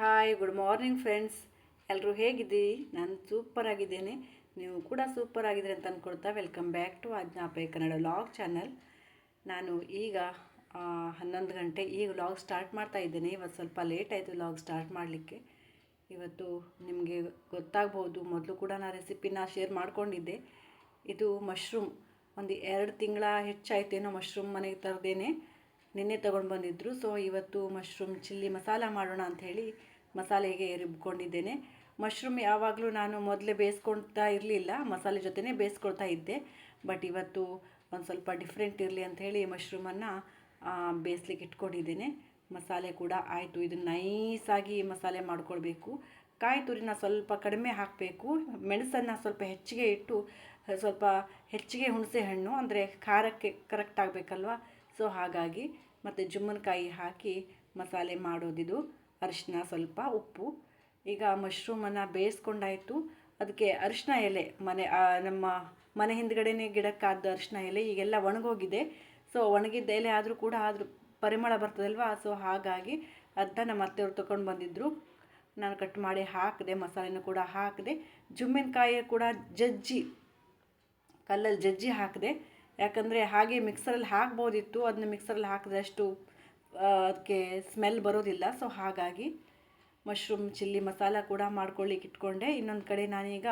Hi good morning friends ಎಲ್ಲರೂ ಹೇಗಿದ್ದೀರಿ? ನಾನು ಸೂಪರ್ ಆಗಿದ್ದೇನೆ. ನೀವು ಕೂಡ ಸೂಪರ್ ಆಗಿದ್ದೀರಿ ಅಂತ ಅಂದ್ಕೊಳ್ತಾ ವೆಲ್ಕಮ್ ಬ್ಯಾಕ್ ಟು ಆಜ್ಞಾಪೆ ಕನ್ನಡ ಲಾಗ್ ಚಾನಲ್ ನಾನು ಈಗ ಹನ್ನೊಂದು ಗಂಟೆ ಈಗ ಲಾಗ್ ಸ್ಟಾರ್ಟ್ ಮಾಡ್ತಾ ಇದ್ದೇನೆ. ಇವತ್ತು ಸ್ವಲ್ಪ ಲೇಟ್ ಆಯಿತು ಲಾಗ್ ಸ್ಟಾರ್ಟ್ ಮಾಡಲಿಕ್ಕೆ. ಇವತ್ತು ನಿಮಗೆ ಗೊತ್ತಾಗ್ಬೋದು, ಮೊದಲು ಕೂಡ ನಾನು ರೆಸಿಪಿನ ಶೇರ್ ಮಾಡ್ಕೊಂಡಿದ್ದೆ. ಇದು ಮಶ್ರೂಮ್ ಒಂದು ಎರಡು ತಿಂಗಳ ಹೆಚ್ಚಾಯ್ತೇನೋ ಮಶ್ರೂಮ್ ಮನೆಗೆ ತರದೇನೆ. ನಿನ್ನೆ ತೊಗೊಂಡು ಬಂದಿದ್ದರು ಸೊ ಇವತ್ತು ಮಶ್ರೂಮ್ ಚಿಲ್ಲಿ ಮಸಾಲ ಮಾಡೋಣ ಅಂಥೇಳಿ ಮಸಾಲೆಗೆ ರುಬ್ಕೊಂಡಿದ್ದೇನೆ. ಮಶ್ರೂಮ್ ಯಾವಾಗಲೂ ನಾನು ಮೊದಲೇ ಬೇಯಿಸ್ಕೊಳ್ತಾ ಇರಲಿಲ್ಲ, ಮಸಾಲೆ ಜೊತೆನೇ ಬೇಯಿಸ್ಕೊಳ್ತಾ ಇದ್ದೆ. ಬಟ್ ಇವತ್ತು ಒಂದು ಸ್ವಲ್ಪ ಡಿಫ್ರೆಂಟ್ ಇರಲಿ ಅಂಥೇಳಿ ಮಶ್ರೂಮನ್ನು ಬೇಯಿಸ್ಲಿಕ್ಕೆ ಇಟ್ಕೊಂಡಿದ್ದೇನೆ. ಮಸಾಲೆ ಕೂಡ ಆಯಿತು. ಇದು ನೈಸಾಗಿ ಮಸಾಲೆ ಮಾಡ್ಕೊಳ್ಬೇಕು. ಕಾಯಿ ತುರಿನ ಸ್ವಲ್ಪ ಕಡಿಮೆ ಹಾಕಬೇಕು. ಮೆಣಸನ್ನು ಸ್ವಲ್ಪ ಹೆಚ್ಚಿಗೆ ಇಟ್ಟು, ಸ್ವಲ್ಪ ಹೆಚ್ಚಿಗೆ ಹುಣಸೆ ಹಣ್ಣು ಅಂದರೆ ಖಾರಕ್ಕೆ ಕರೆಕ್ಟ್ ಆಗಬೇಕಲ್ವ? ಸೊ ಹಾಗಾಗಿ ಮತ್ತು ಜುಮ್ಮನಕಾಯಿ ಹಾಕಿ ಮಸಾಲೆ ಮಾಡೋದಿದು. ಅರಿಶಿನ ಸ್ವಲ್ಪ ಉಪ್ಪು. ಈಗ ಮಶ್ರೂಮನ್ನು ಬೇಯಿಸ್ಕೊಂಡಾಯಿತು. ಅದಕ್ಕೆ ಅರಿಶಿನ ಎಲೆ, ಮನೆ ನಮ್ಮ ಮನೆ ಹಿಂದ್ಗಡೆನೇ ಗಿಡಕ್ಕಾದ ಅರಿಶಿನ ಎಲೆ ಈಗೆಲ್ಲ ಒಣಗೋಗಿದೆ. ಸೊ, ಒಣಗಿದ್ದ ಎಲೆ ಆದರೂ ಕೂಡ ಆದರೂ ಪರಿಮಳ ಬರ್ತದಲ್ವಾ? ಸೊ, ಹಾಗಾಗಿ ಅದನ್ನ ನಮ್ಮ ಅತ್ತೆಯವರು ತೊಗೊಂಡು ಬಂದಿದ್ದರು ನಾನು ಕಟ್ ಮಾಡಿ ಹಾಕಿದೆ, ಮಸಾಲೆನೂ ಕೂಡ ಹಾಕಿದೆ. ಜುಮ್ಮಿನಕಾಯಿ ಕೂಡ ಜಜ್ಜಿ ಕಲ್ಲಲ್ಲಿ ಜಜ್ಜಿ ಹಾಕಿದೆ. ಯಾಕಂದರೆ ಹಾಗೆ ಮಿಕ್ಸರಲ್ಲಿ ಹಾಕ್ಬೋದಿತ್ತು ಅದನ್ನ ಮಿಕ್ಸರಲ್ಲಿ ಹಾಕಿದಷ್ಟು ಅದಕ್ಕೆ ಸ್ಮೆಲ್ ಬರೋದಿಲ್ಲ. ಸೊ ಹಾಗಾಗಿ ಮಶ್ರೂಮ್ ಚಿಲ್ಲಿ ಮಸಾಲ ಕೂಡ ಮಾಡ್ಕೊಳ್ಳಿಕ್ಕೆ ಇಟ್ಕೊಂಡೆ. ಇನ್ನೊಂದು ಕಡೆ ನಾನೀಗ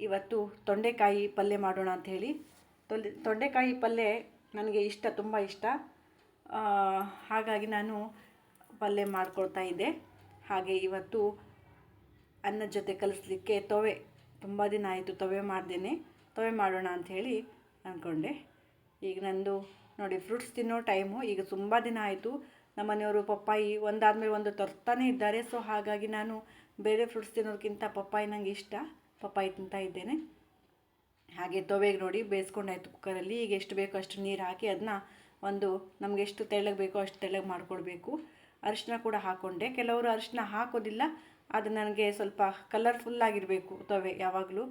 ಇವತ್ತು ತೊಂಡೆಕಾಯಿ ಪಲ್ಯ ಮಾಡೋಣ ಅಂಥೇಳಿ ತೊಂಡೆ, ತೊಂಡೆಕಾಯಿ ಪಲ್ಯ ನನಗೆ ಇಷ್ಟ, ತುಂಬ ಇಷ್ಟ. ಹಾಗಾಗಿ ನಾನು ಪಲ್ಯ ಮಾಡ್ಕೊಳ್ತಾ ಇದ್ದೆ. ಹಾಗೆ ಇವತ್ತು ಅನ್ನದ ಜೊತೆ ಕಲಿಸ್ಲಿಕ್ಕೆ ತೊವೆ, ತುಂಬ ದಿನ ಆಯಿತು ತೊವೆ ಮಾಡ್ದೇನೆ. ತೊವೆ ಮಾಡೋಣ ಅಂಥೇಳಿ ಅಂದ್ಕೊಂಡೆ. ಈಗ ನಂದು ನೋಡಿ ಫ್ರೂಟ್ಸ್ ತಿನ್ನೋ ಟೈಮು ಈಗ ತುಂಬ ದಿನ ಆಯಿತು. ನಮ್ಮನೆಯವರು ಪಪ್ಪಾಯಿ ಒಂದಾದಮೇಲೆ ಒಂದು ತರ್ತಾನೆ ಇದ್ದಾರೆ. ಸೊ ಹಾಗಾಗಿ ನಾನು ಬೇರೆ ಫ್ರೂಟ್ಸ್ ತಿನ್ನೋದಕ್ಕಿಂತ ಪಪ್ಪಾಯಿ ನನಗೆ ಇಷ್ಟ. ಪಪ್ಪಾಯಿ ತಿಂತಾ ಇದ್ದೇನೆ. ಹಾಗೆ ತೊವೆಗೆ ನೋಡಿ ಬೇಯಿಸ್ಕೊಂಡಾಯ್ತು ಕುಕ್ಕರಲ್ಲಿ ಈಗ ಎಷ್ಟು ಬೇಕೋ ಅಷ್ಟು ನೀರು ಹಾಕಿ ಅದನ್ನ ಒಂದು ನಮಗೆ ಎಷ್ಟು ತೆಳ್ಳಗೆ ಬೇಕೋ ಅಷ್ಟು ತೆಳ್ಳಗೆ ಮಾಡಿಕೊಡ್ಬೇಕು. ಅರಿಶಿನ ಕೂಡ ಹಾಕ್ಕೊಂಡೆ ಕೆಲವರು ಅರಿಶಿನ ಹಾಕೋದಿಲ್ಲ. ಅದು ನನಗೆ ಸ್ವಲ್ಪ ಕಲರ್ಫುಲ್ ಆಗಿರಬೇಕು ತೊವೆ ಯಾವಾಗಲೂ.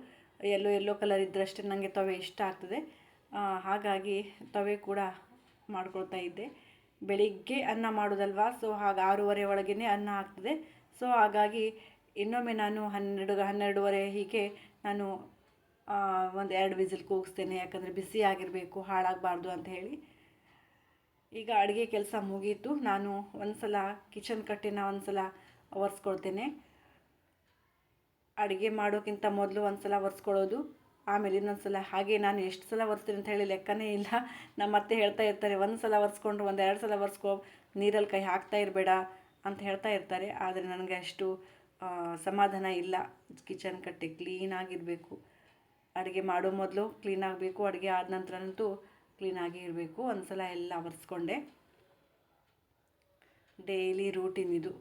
ಎಲ್ಲೋ ಎಲ್ಲೋ ಕಲರ್ ಇದ್ದರಷ್ಟೇ ನನಗೆ ತೊವೆ ಇಷ್ಟ ಆಗ್ತದೆ. ಹಾಗಾಗಿ ತವೆ ಕೂಡ ಮಾಡ್ಕೊಳ್ತಾ ಇದ್ದೆ. ಬೆಳಿಗ್ಗೆ ಅನ್ನ ಮಾಡೋದಲ್ವಾ? ಸೊ ಹಾಗೆ ಆರೂವರೆ ಒಳಗೇ ಅನ್ನ ಆಗ್ತದೆ. ಸೊ ಹಾಗಾಗಿ ಇನ್ನೊಮ್ಮೆ ನಾನು ಹನ್ನೆರಡು, ಹನ್ನೆರಡುವರೆ ಹೀಗೆ ನಾನು ಒಂದು ಎರಡು ವಿಸಿಲ್ ಕೂಗಿಸ್ತೇನೆ. ಯಾಕಂದರೆ ಬಿಸಿ ಆಗಿರಬೇಕು, ಹಾಳಾಗಬಾರ್ದು ಅಂತ ಹೇಳಿ. ಈಗ ಅಡುಗೆ ಕೆಲಸ ಮುಗೀತು. ನಾನು ಒಂದು ಸಲ ಕಿಚನ್ ಕಟ್ಟೆನ ಒಂದು ಸಲ ಒರೆಸ್ಕೊಳ್ತೇನೆ. ಅಡುಗೆ ಮಾಡೋಕ್ಕಿಂತ ಮೊದಲು ಒಂದು ಸಲ ಒರೆಸ್ಕೊಳ್ಳೋದು. ಆಮೇಲೆ ಇನ್ನೊಂದು ಸಲ ಹಾಗೆ ನಾನು ಎಷ್ಟು ಸಲ ಒರೆಸ್ತೀನಿ ಅಂತ ಹೇಳಿ ಲೆಕ್ಕನೇ ಇಲ್ಲ. ನಮ್ಮ ಅತ್ತೆ ಹೇಳ್ತಾ ಇರ್ತಾರೆ, ಒಂದು ಸಲ ಒರೆಸ್ಕೊಂಡ್ರು ಒಂದು ಎರಡು ಸಲ ಒರೆಸ್ಕೊ, ನೀರಲ್ಲಿ ಕೈ ಹಾಕ್ತಾ ಇರಬೇಡ ಅಂತ ಹೇಳ್ತಾ ಇರ್ತಾರೆ. ಆದರೆ ನನಗೆ ಅಷ್ಟು ಸಮಾಧಾನ ಇಲ್ಲ. ಕಿಚನ್ ಕಟ್ಟೆ ಕ್ಲೀನಾಗಿರಬೇಕು ಅಡುಗೆ ಮಾಡೋ ಮೊದಲು ಕ್ಲೀನ್ ಆಗಬೇಕು. ಅಡುಗೆ ಆದ ನಂತರನಂತೂ ಕ್ಲೀನಾಗಿ ಇರಬೇಕು. ಒಂದು ಸಲ ಎಲ್ಲ ಒರೆಸ್ಕೊಂಡೆ. ಡೈಲಿ ರೂಟೀನ್ ಇದು.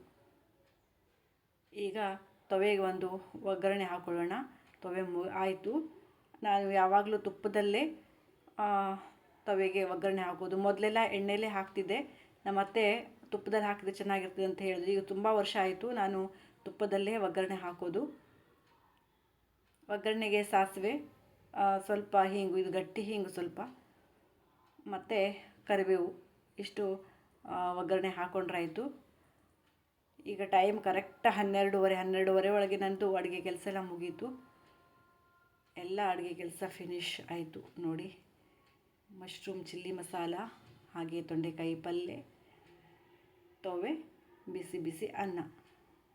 ಈಗ ತವೆಗೆ ಒಂದು ಒಗ್ಗರಣೆ ಹಾಕೊಳ್ಳೋಣ. ತೊವೆ ಮು, ಆಯಿತು. ನಾನು ಯಾವಾಗಲೂ ತುಪ್ಪದಲ್ಲೇ ತವೆಗೆ ಒಗ್ಗರಣೆ ಹಾಕೋದು. ಮೊದಲೆಲ್ಲ ಎಣ್ಣೆಲೇ ಹಾಕ್ತಿದ್ದೆ. ನಮ್ಮ ಅತ್ತೆ ತುಪ್ಪದಲ್ಲಿ ಹಾಕಿದ್ರೆ ಚೆನ್ನಾಗಿರ್ತದೆ ಅಂತ ಹೇಳಿದ್ರು. ಈಗ ತುಂಬ ವರ್ಷ ಆಯಿತು ನಾನು ತುಪ್ಪದಲ್ಲೇ ಒಗ್ಗರಣೆ ಹಾಕೋದು. ಒಗ್ಗರಣೆಗೆ ಸಾಸಿವೆ ಸ್ವಲ್ಪ ಹಿಂಗು, ಇದು ಗಟ್ಟಿ ಹಿಂಗು ಸ್ವಲ್ಪ, ಮತ್ತು ಕರಿಬೇವು. ಇಷ್ಟು ಒಗ್ಗರಣೆ ಹಾಕೊಂಡ್ರಾಯಿತು. ಈಗ ಟೈಮ್ ಕರೆಕ್ಟ್ ಹನ್ನೆರಡುವರೆ ಹನ್ನೆರಡುವರೆ ಒಳಗೆ ನಂದು ಅಡುಗೆ ಕೆಲಸ ಎಲ್ಲ ಮುಗೀತು. ಎಲ್ಲ ಅಡುಗೆ ಕೆಲಸ ಫಿನಿಶ್ ಆಯಿತು. ನೋಡಿ ಮಶ್ರೂಮ್ ಚಿಲ್ಲಿ ಮಸಾಲ ಹಾಗೆ ತೊಂಡೆಕಾಯಿ ಪಲ್ಯ ತೊವೆ, ಬಿಸಿ ಬಿಸಿ ಅನ್ನ.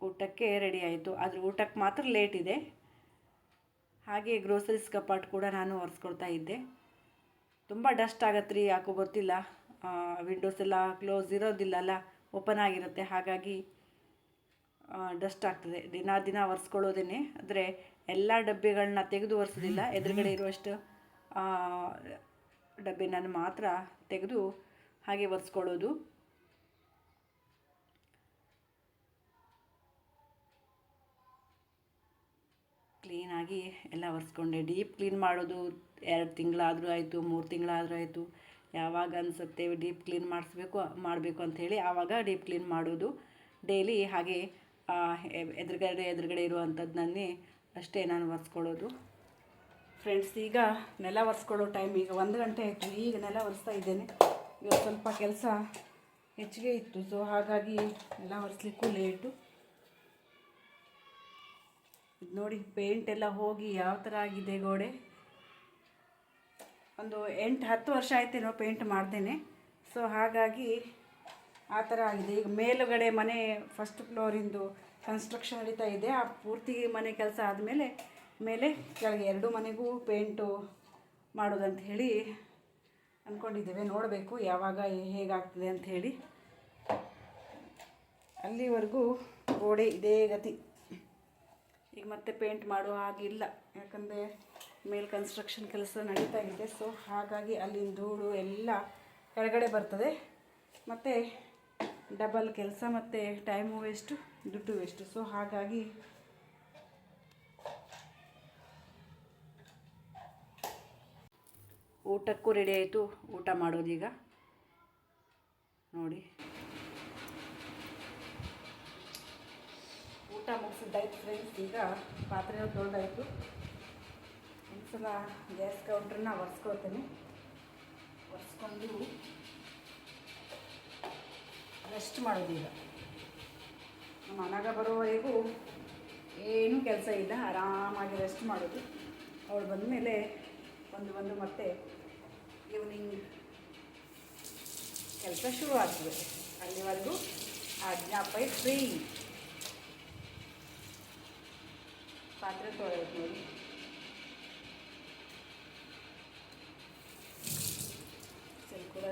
ಊಟಕ್ಕೆ ರೆಡಿ ಆಯಿತು. ಆದರೆ ಊಟಕ್ಕೆ ಮಾತ್ರ ಲೇಟ್ ಇದೆ. ಹಾಗೆ ಗ್ರೋಸರೀಸ್ ಕಪಾಟ್ ಕೂಡ ನಾನು ಒರೆಸ್ಕೊಡ್ತಾ ಇದ್ದೆ. ತುಂಬ ಡಸ್ಟ್ ಆಗತ್ತೆ ರೀ ಯಾಕೋ ಗೊತ್ತಿಲ್ಲ. ವಿಂಡೋಸ್ ಎಲ್ಲ ಕ್ಲೋಸ್ ಇರೋದಿಲ್ಲ ಅಲ್ಲ ಓಪನ್ ಆಗಿರುತ್ತೆ. ಹಾಗಾಗಿ ಡಸ್ಟ್ ಆಗ್ತದೆ. ದಿನ ದಿನ ಒರೆಸ್ಕೊಳ್ಳೋದೇನೆ. ಆದರೆ ಎಲ್ಲ ಡಬ್ಬಿಗಳನ್ನ ತೆಗೆದು ಒರೆಸೋದಿಲ್ಲ ಎದುರುಗಡೆ ಇರುವಷ್ಟು ನಾನು ಮಾತ್ರ ತೆಗೆದು ಹಾಗೆ ಒರೆಸ್ಕೊಳ್ಳೋದು. ಕ್ಲೀನಾಗಿ ಎಲ್ಲ ಒರೆಸ್ಕೊಂಡೆ. ಡೀಪ್ ಕ್ಲೀನ್ ಮಾಡೋದು ಎರಡು ತಿಂಗಳಾದರೂ ಆಯಿತು ಮೂರು ತಿಂಗಳಾದರೂ ಆಯಿತು. ಯಾವಾಗ ಅನಿಸುತ್ತೆ ಡೀಪ್ ಕ್ಲೀನ್ ಮಾಡಿಸ್ಬೇಕು ಮಾಡಬೇಕು ಅಂಥೇಳಿ ಆವಾಗ ಡೀಪ್ ಕ್ಲೀನ್ ಮಾಡೋದು. ಡೈಲಿ ಹಾಗೆ ಎದುರುಗಡೆ ಎದುರುಗಡೆ ಇರುವಂಥದ್ದನ್ನೇ ಅಷ್ಟೇ ನಾನು ಒರೆಸ್ಕೊಳ್ಳೋದು. ಫ್ರೆಂಡ್ಸ್ ಈಗ ನೆಲ ಒರೆಸ್ಕೊಳ್ಳೋ ಟೈಮ್ ಈಗ ಒಂದು ಗಂಟೆ ಆಯಿತು. ಈಗ ನೆಲ ಒರೆಸ್ತಾ ಇದ್ದೇನೆ. ಇವತ್ತು ಸ್ವಲ್ಪ ಕೆಲಸ ಹೆಚ್ಚಿಗೆ ಇತ್ತು. ಸೊ ಹಾಗಾಗಿ ನೆಲ ಒರೆಸ್ಲಿಕ್ಕೂ ಲೇಟು ಇದು ನೋಡಿ ಪೇಂಟ್ ಎಲ್ಲ ಹೋಗಿ ಯಾವ ಥರ ಆಗಿದೆ ಗೋಡೆ. ಒಂದು ಎಂಟು ಹತ್ತು ವರ್ಷ ಆಯ್ತೇನೋ ಪೇಂಟ್ ಮಾಡ್ದೇನೆ. ಸೊ ಹಾಗಾಗಿ ಆ ಥರ ಆಗಿದೆ. ಈಗ ಮೇಲುಗಡೆ ಮನೆ ಫಸ್ಟ್ ಫ್ಲೋರಿಂದು ಕನ್ಸ್ಟ್ರಕ್ಷನ್ ನಡೀತಾ ಇದೆ. ಆ ಪೂರ್ತಿ ಮನೆ ಕೆಲಸ ಆದಮೇಲೆ ಮೇಲೆ ಕೆಳಗೆ ಎರಡು ಮನೆಗೂ ಪೇಂಟು ಮಾಡೋದಂತ ಹೇಳಿ ಅಂದ್ಕೊಂಡಿದ್ದೇವೆ ನೋಡಬೇಕು ಯಾವಾಗ ಹೇಗಾಗ್ತದೆ ಅಂತ ಹೇಳಿ. ಅಲ್ಲಿವರೆಗೂ ಗೋಡೆ ಇದೇ ಗತಿ. ಈಗ ಮತ್ತೆ ಪೇಂಟ್ ಮಾಡೋ ಹಾಗಿಲ್ಲ ಯಾಕಂದರೆ ಮೇಲ್ ಕನ್ಸ್ಟ್ರಕ್ಷನ್ ಕೆಲಸ ನಡೀತಾ ಇದೆ. ಸೊ ಹಾಗಾಗಿ ಅಲ್ಲಿನ ಧೂಳು ಎಲ್ಲ ಕೆಳಗಡೆ ಬರ್ತದೆ. ಮತ್ತು ಡಬಲ್ ಕೆಲಸ ಮತ್ತು ಟೈಮು ವೇಸ್ಟು, ದುಡ್ಡು ವೇಸ್ಟು. ಸೊ ಹಾಗಾಗಿ ಊಟಕ್ಕೂ ರೆಡಿ ಆಯಿತು. ಊಟ ಮಾಡೋದೀಗ ನೋಡಿ. ಊಟ ಮುಗಿಸಿದ್ದಾಯ್ತು ಫ್ರೆಂಡ್ಸ್ ಈಗ ಪಾತ್ರೆ ತೊಳೆದಾಯಿತು. ಒಂದು ಸಲ ಗ್ಯಾಸ್ ಕೌಂಟ್ರನ್ನ ಒರೆಸ್ಕೊಳ್ತೀನಿ. ಒರೆಸ್ಕೊಂಡು ರೆಸ್ಟ್ ಮಾಡೋದು ಈಗ. ನಮ್ಮ ಅನಗ ಬರೋವರೆಗೂ ಏನೂ ಕೆಲಸ ಇಲ್ಲ, ಆರಾಮಾಗಿ ರೆಸ್ಟ್ ಮಾಡೋದು. ಅವಳು ಬಂದಮೇಲೆ ಒಂದು ಬಂದು ಮತ್ತೆ ಈವ್ನಿಂಗ್ ಕೆಲಸ ಶುರು ಆಗ್ತದೆ ಅಲ್ಲಿವರೆಗೂ ಆಜ್ಞಾಪೈ ಫ್ರೀ ಪಾತ್ರೆ ತೊಳೆಯೋದು ನೋಡಿ. ಸರಿ ಕೂಡ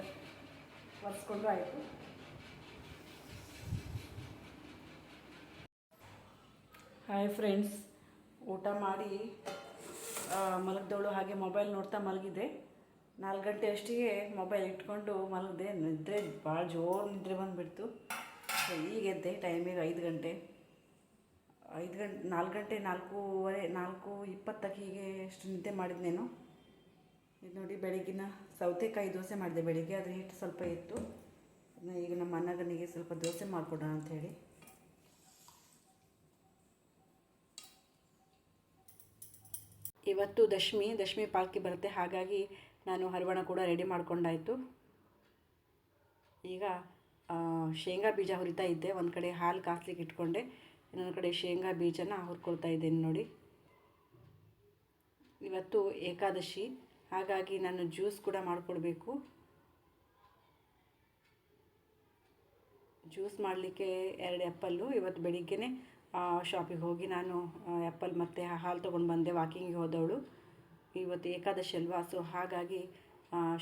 ಒರೆಸ್ಕೊಂಡು ಆಯಿತು. ಹಾಯ್ ಫ್ರೆಂಡ್ಸ್ ಊಟ ಮಾಡಿ ಮಲಗಿದವಳು ಹಾಗೆ ಮೊಬೈಲ್ ನೋಡ್ತಾ ಮಲಗಿದೆ. ನಾಲ್ಕು ಗಂಟೆ ಅಷ್ಟಿಗೆ ಮೊಬೈಲ್ ಇಟ್ಕೊಂಡು ಮಲಗಿದೆ. ನಿದ್ರೆ ಭಾಳ ಜೋರು ನಿದ್ರೆ ಬಂದುಬಿಡ್ತು. ಈಗ ಎದ್ದೆ ಟೈಮಿಗೆ ಐದು ಗಂಟೆ. ಐದು ಗಂಟೆ ನಾಲ್ಕು ಗಂಟೆ ನಾಲ್ಕೂವರೆ, ನಾಲ್ಕು ಇಪ್ಪತ್ತಕ್ಕೆ ಹೀಗೆ ಅಷ್ಟು ನಿದ್ದೆ ಮಾಡಿದ್ನೇನು ಇದು ನೋಡಿ ಬೆಳಗಿನ ಸೌತೆಕಾಯಿ ದೋಸೆ ಮಾಡಿದೆ ಬೆಳಿಗ್ಗೆ ಅದ್ರ ಹಿಟ್ಟು ಸ್ವಲ್ಪ ಇತ್ತು. ಈಗ ನಮ್ಮ ಅಣ್ಣಗನಿಗೆ ಸ್ವಲ್ಪ ದೋಸೆ ಮಾಡಿಕೊಡೋಣ ಅಂಥೇಳಿ ಇವತ್ತು ದಶಮಿ ದಶಮಿ ಪಾಲ್ಕಿ ಬರುತ್ತೆ. ಹಾಗಾಗಿ ನಾನು ಹರವಣ ಕೂಡ ರೆಡಿ ಮಾಡ್ಕೊಂಡಾಯಿತು. ಈಗ ಶೇಂಗಾ ಬೀಜ ಹುರಿತಾ ಇದ್ದೆ. ಒಂದು ಕಡೆ ಹಾಲು ಕಾಸ್ಲಿಕ್ಕೆ ಇಟ್ಕೊಂಡೆ. ಇನ್ನೊಂದು ಕಡೆ ಶೇಂಗಾ ಬೀಜನ ಹುರ್ಕೊಳ್ತಾ ಇದ್ದೇನೆ ನೋಡಿ. ಇವತ್ತು ಏಕಾದಶಿ. ಹಾಗಾಗಿ ನಾನು ಜ್ಯೂಸ್ ಕೂಡ ಮಾಡಿಕೊಡ್ಬೇಕು. ಜ್ಯೂಸ್ ಮಾಡಲಿಕ್ಕೆ ಎರಡು ಆ್ಯಪಲ್ಲು ಇವತ್ತು ಬೆಳಿಗ್ಗೆನೇ ಶಾಪಿಗೆ ಹೋಗಿ ನಾನು ಆ್ಯಪಲ್ ಮತ್ತು ಹಾಲು ತೊಗೊಂಡು ಬಂದೆ ವಾಕಿಂಗಿಗೆ ಹೋದವಳು. ಇವತ್ತು ಏಕಾದಶಿ ಅಲ್ವಾ ಸೊ ಹಾಗಾಗಿ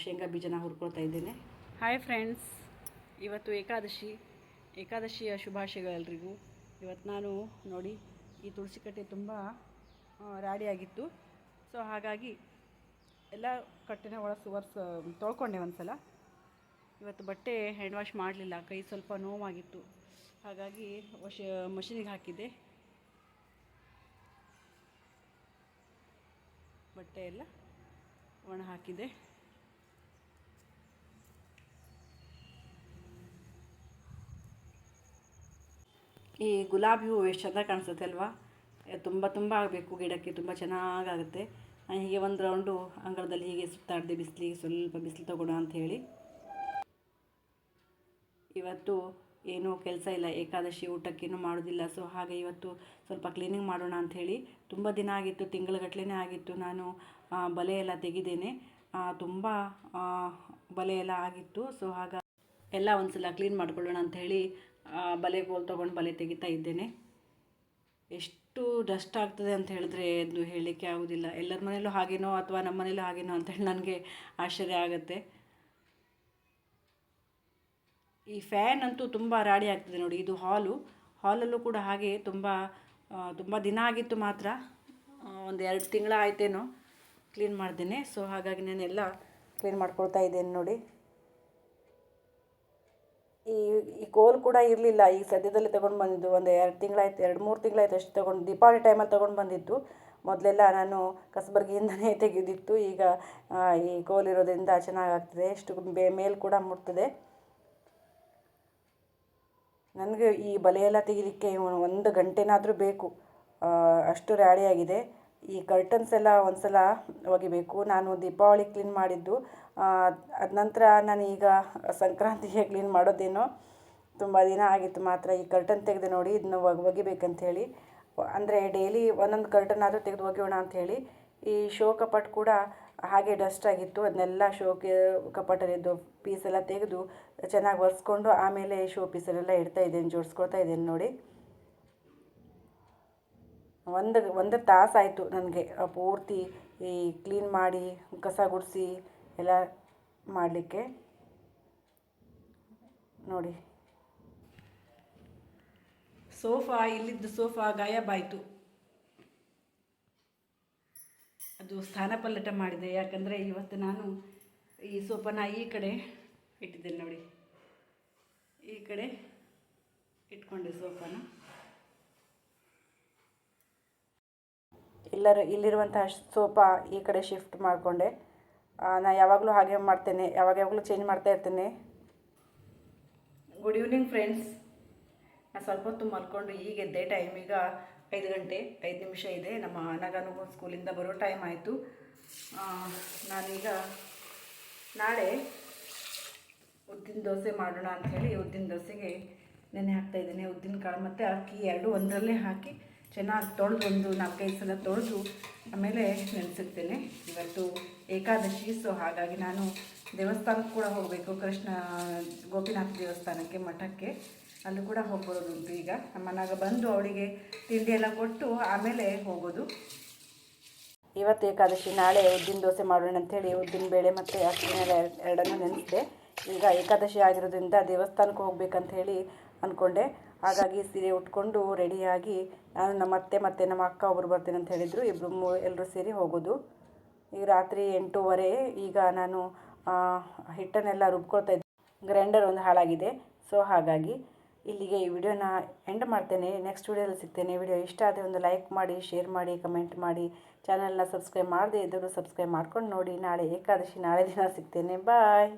ಶೇಂಗಾ ಬೀಜನ ಹುರ್ಕೊಳ್ತಾ ಇದ್ದೇನೆ. ಹಾಯ್ ಫ್ರೆಂಡ್ಸ್ ಇವತ್ತು ಏಕಾದಶಿ, ಏಕಾದಶಿಯ ಶುಭಾಶಯಗಳೆಲ್ರಿಗೂ. ಇವತ್ತು ನಾನು ನೋಡಿ, ಈ ತುಳಸಿ ಕಟ್ಟೆ ತುಂಬ ರಾಡಿಯಾಗಿತ್ತು ಸೊ ಹಾಗಾಗಿ, ಎಲ್ಲ ಕಟ್ಟೆ ಒಳಗೆ ಸುವರ್ಸ್, ತೊಳ್ಕೊಂಡೆ ಒಂದು ಸಲ ಇವತ್ತು ಬಟ್ಟೆ ಹ್ಯಾಂಡ್ ವಾಶ್ ಮಾಡಲಿಲ್ಲ, ಕೈ ಸ್ವಲ್ಪ ನೋವಾಗಿತ್ತು. ಹಾಗಾಗಿ ವಶ ಮಷಿನಿಗೆ ಹಾಕಿದ್ದೆ. ಬಟ್ಟೆ ಎಲ್ಲ ಒಣ ಹಾಕಿದೆ ಈ ಗುಲಾಬಿ ಹೂವು ಎಷ್ಟು ಚೆನ್ನಾಗಿ ಕಾಣಿಸುತ್ತೆ ಅಲ್ವಾ? ತುಂಬ ತುಂಬ ಆಗಬೇಕು ಗಿಡಕ್ಕೆ, ತುಂಬ ಚೆನ್ನಾಗಾಗುತ್ತೆ. ನಾನು ಹೀಗೆ ಒಂದು ರೌಂಡು ಅಂಗಳದಲ್ಲಿ ಹೀಗೆ ಸುತ್ತಾಡಿದೆ, ಬಿಸಿಲಿಗೆ ಸ್ವಲ್ಪ ಬಿಸಿಲು ತಗೊಳ್ಳೋ ಅಂತ ಹೇಳಿ. ಇವತ್ತು ಏನೂ ಕೆಲಸ ಇಲ್ಲ, ಏಕಾದಶಿ ಊಟಕ್ಕೇನು ಮಾಡೋದಿಲ್ಲ. ಸೊ ಹಾಗೆ ಇವತ್ತು ಸ್ವಲ್ಪ ಕ್ಲೀನಿಂಗ್ ಮಾಡೋಣ ಅಂಥೇಳಿ ತುಂಬ ದಿನ ಆಗಿತ್ತು ತಿಂಗಳುಗಟ್ಲೆ ಆಗಿತ್ತು. ನಾನು ಬಲೆ ಎಲ್ಲ ತೆಗೆದೇನೆ. ತುಂಬ ಬಲೆ ಎಲ್ಲ ಆಗಿತ್ತು. ಸೊ ಹಾಗ, ಎಲ್ಲ ಒಂದು ಸಲ ಕ್ಲೀನ್ ಮಾಡ್ಕೊಳ್ಳೋಣ ಅಂಥೇಳಿ ಬಲೆ ಕೋಲ್ ತೊಗೊಂಡು ಬಲೆ ತೆಗಿತಾ ಇದ್ದೇನೆ. ಎಷ್ಟು ಡಸ್ಟ್ ಆಗ್ತದೆ ಅಂತ ಹೇಳಿದ್ರೆ ಅದು ಹೇಳಲಿಕ್ಕೆ ಆಗೋದಿಲ್ಲ. ಎಲ್ಲರ ಮನೇಲೂ ಹಾಗೇನೋ ಅಥವಾ ನಮ್ಮ ಮನೇಲೂ ಹಾಗೇನೋ ಅಂತೇಳಿ ನನಗೆ ಆಶ್ಚರ್ಯ ಆಗುತ್ತೆ. ಈ ಫ್ಯಾನ್ ಅಂತೂ ತುಂಬ ರಾಡಿ ಆಗ್ತದೆ ನೋಡಿ, ಇದು ಹಾಲು ಹಾಲಲ್ಲೂ ಕೂಡ ಹಾಗೆ ತುಂಬ ತುಂಬ ದಿನ ಆಗಿತ್ತು ಮಾತ್ರ. ಒಂದು ಎರಡು ತಿಂಗಳ ಆಯ್ತೇನೋ ಕ್ಲೀನ್ ಮಾಡ್ದೇನೆ. ಸೊ ಹಾಗಾಗಿ ನಾನೆಲ್ಲ ಕ್ಲೀನ್ ಮಾಡ್ಕೊಳ್ತಾ ಇದ್ದೇನೆ ನೋಡಿ. ಈ ಈ ಕೋಲ್ ಕೂಡ ಇರಲಿಲ್ಲ. ಈ ಸದ್ಯದಲ್ಲಿ ತೊಗೊಂಡು ಬಂದಿದ್ದು. ಒಂದು ಎರಡು ತಿಂಗಳಾಯ್ತು ಎರಡು ಮೂರು ತಿಂಗಳಾಯ್ತು ಅಷ್ಟು ತೊಗೊಂಡು, ದೀಪಾವಳಿ ಟೈಮಲ್ಲಿ ತೊಗೊಂಡು ಬಂದಿದ್ದು. ಮೊದಲೆಲ್ಲ ನಾನು ಕಸಬರ್ಗಿಯಿಂದನೇ ತೆಗೆದಿತ್ತು. ಈಗ ಈ ಕೋಲ್ ಇರೋದ್ರಿಂದ ಚೆನ್ನಾಗಾಗ್ತದೆ ಎಷ್ಟು ಮೇಲೆ ಕೂಡ ಮುಟ್ತದೆ. ನನಗೆ ಈ ಬಲೆ ಎಲ್ಲ ತೆಗಿಲಿಕ್ಕೆ ಒಂದು ಗಂಟೆನಾದರೂ ಬೇಕು. ಅಷ್ಟು ಆಗಿದೆ. ಈ ಕರ್ಟನ್ಸ್ ಎಲ್ಲ ಒಂದು ಸಲ ಒಗಿಬೇಕು. ನಾನು ದೀಪಾವಳಿ ಕ್ಲೀನ್ ಮಾಡಿದ್ದು. ಅದ ನಂತರ ನಾನು ಈಗ ಸಂಕ್ರಾಂತಿಗೆ ಕ್ಲೀನ್ ಮಾಡೋದೇನೋ. ತುಂಬ ದಿನ ಆಗಿತ್ತು ಮಾತ್ರ ಈ ಕರ್ಟನ್ ತೆಗೆದು ನೋಡಿ ಇದನ್ನ ಒಗ್ ಒಗಿಬೇಕಂತ ಹೇಳಿ ಅಂದರೆ ಡೈಲಿ ಒಂದೊಂದು ಕರ್ಟನ್ ಆದರೂ ತೆಗೆದು ಒಗೆಯೋಣ ಅಂಥೇಳಿ ಈ ಶೋ ಕೂಡ ಹಾಗೆ ಡಸ್ಟ್ ಆಗಿತ್ತು, ಅದನ್ನೆಲ್ಲ ಶೋಕೆ ಕಪಾಟಲ್ಲಿದ್ದು ಪೀಸ್ ಎಲ್ಲ ತೆಗೆದು ಚೆನ್ನಾಗಿ ಒರೆಸ್ಕೊಂಡು ಆಮೇಲೆ ಶೋ ಪೀಸಲ್ಲೆಲ್ಲ ಇಡ್ತಾ ಇದ್ದೇನೆ, ಜೋಡಿಸ್ಕೊಳ್ತಾ ಇದ್ದೇನೆ ನೋಡಿ. ಒಂದು ಒಂದು ತಾಸಾಯಿತು ನನಗೆ ಪೂರ್ತಿ ಈ ಕ್ಲೀನ್ ಮಾಡಿ, ಕಸ ಗುಡಿಸಿ ಎಲ್ಲ ಮಾಡಲಿಕ್ಕೆ. ನೋಡಿ. ಸೋಫಾ, ಇಲ್ಲಿದ್ದ ಸೋಫಾ ಗಾಯಬಾಯಿತು. ಅದು ಸ್ಥಾನಪಲ್ಲಟ ಮಾಡಿದೆ. ಯಾಕಂದರೆ ಇವತ್ತು ನಾನು ಈ ಸೋಪನ ಈ ಕಡೆ ಇಟ್ಟಿದ್ದೇನೆ ನೋಡಿ. ಈ ಕಡೆ ಇಟ್ಕೊಂಡೆ ಸೋಪನ. ಎಲ್ಲರೂ ಇಲ್ಲಿರುವಂತಹ ಸೋಫಾ ಈ ಕಡೆ ಶಿಫ್ಟ್ ಮಾಡಿಕೊಂಡೆ. ನಾ ಯಾವಾಗಲೂ ಹಾಗೆ ಮಾಡ್ತೇನೆ. ಯಾವಾಗ ಯಾವಾಗಲೂ ಚೇಂಜ್ ಮಾಡ್ತಾ ಇರ್ತೇನೆ. ಗುಡ್ ಈವ್ನಿಂಗ್ ಫ್ರೆಂಡ್ಸ್ ನಾನು ಸ್ವಲ್ಪ ಹೊತ್ತು ಮಲ್ಕೊಂಡು ಈಗ ಎದ್ದೆ ಟೈಮ್ ಈಗ ಐದು ಗಂಟೆ, ಐದು ನಿಮಿಷ ಇದೆ. ನಮ್ಮ ಅನಗನು ಸ್ಕೂಲಿಂದ ಬರೋ ಟೈಮ್ ಆಯಿತು. ನಾನೀಗ ನಾಳೆ ಉದ್ದಿನ ದೋಸೆ ಮಾಡೋಣ ಅಂಥೇಳಿ ಉದ್ದಿನ ದೋಸೆಗೆ ನೆನೆ ಹಾಕ್ತಾಯಿದ್ದೇನೆ ಉದ್ದಿನ ಕಾಳು ಮತ್ತು ಅಕ್ಕಿ ಎರಡು ಒಂದರಲ್ಲೇ ಹಾಕಿ ಚೆನ್ನಾಗಿ ತೊಳೆದು ಒಂದು ನಾಲ್ಕೈದು ಸಲ ತೊಳೆದು ಆಮೇಲೆ ನೆನೆಸಿರ್ತೇನೆ ಇವತ್ತು ಏಕಾದಶಿ ಸೊ ಹಾಗಾಗಿ ನಾನು ದೇವಸ್ಥಾನಕ್ಕೆ ಕೂಡ ಹೋಗಬೇಕು. ಕೃಷ್ಣ, ಗೋಪಿನಾಥ ದೇವಸ್ಥಾನಕ್ಕೆ ಮಠಕ್ಕೆ. ಅಲ್ಲೂ ಕೂಡ ಹೋಗ್ಬೋದು ಈಗ. ನಮ್ಮ ಮನಾಗ ಬಂದು ಅವಳಿಗೆ ತಿಂಡಿ ಎಲ್ಲ ಕೊಟ್ಟು ಆಮೇಲೆ ಹೋಗೋದು. ಇವತ್ತು ಏಕಾದಶಿ, ನಾಳೆ ಉದ್ದಿನ ದೋಸೆ ಮಾಡೋಣ ಅಂಥೇಳಿ ಉದ್ದಿನ ಬೇಳೆ ಮತ್ತು ಅಕ್ಕಿನೆಲ್ಲ ಎರಡನ್ನೂ ನೆನೆಸಿದೆ ಈಗ ಏಕಾದಶಿ ಆಗಿರೋದ್ರಿಂದ ದೇವಸ್ಥಾನಕ್ಕೆ ಹೋಗ್ಬೇಕಂತ ಹೇಳಿ ಅಂದ್ಕೊಂಡೆ ಹಾಗಾಗಿ ಸೀರೆ ಉಟ್ಕೊಂಡು ರೆಡಿಯಾಗಿ ನಾನು ನಮ್ಮ ಅತ್ತೆ ಮತ್ತು ನಮ್ಮ ಅಕ್ಕ ಒಬ್ಬರು ಬರ್ತೀನಿ ಅಂತ ಹೇಳಿದರು. ಇಬ್ಬರು ಮೂ ಎಲ್ಲರೂ ಸೇರಿ ಹೋಗೋದು. ಈಗ ರಾತ್ರಿ ಎಂಟೂವರೆ ಈಗ ನಾನು ಹಿಟ್ಟನ್ನೆಲ್ಲ ರುಬ್ಕೊಳ್ತಾ ಇದ್ದೆ. ಗ್ರೈಂಡರ್ ಒಂದು ಹಾಳಾಗಿದೆ. ಸೊ ಹಾಗಾಗಿ ಇಲ್ಲಿಗೆ ಈ ವಿಡಿಯೋನ ಎಂಡ್ ಮಾಡ್ತೇನೆ. ನೆಕ್ಸ್ಟ್ ವಿಡಿಯೋದಲ್ಲಿ ಸಿಗ್ತೇನೆ. ವಿಡಿಯೋ ಇಷ್ಟ ಆದರೆ ಒಂದು ಲೈಕ್ ಮಾಡಿ ಶೇರ್ ಮಾಡಿ ಕಮೆಂಟ್ ಮಾಡಿ. ಚಾನಲ್ನ ಸಬ್ಸ್ಕ್ರೈಬ್ ಮಾಡದೇ ಇದ್ದರೂ ಸಬ್ಸ್ಕ್ರೈಬ್ ಮಾಡ್ಕೊಂಡು ನೋಡಿ. ನಾಳೆ ಏಕಾದಶಿ ನಾಳೆ ದಿನ ಸಿಗ್ತೇನೆ. ಬಾಯ್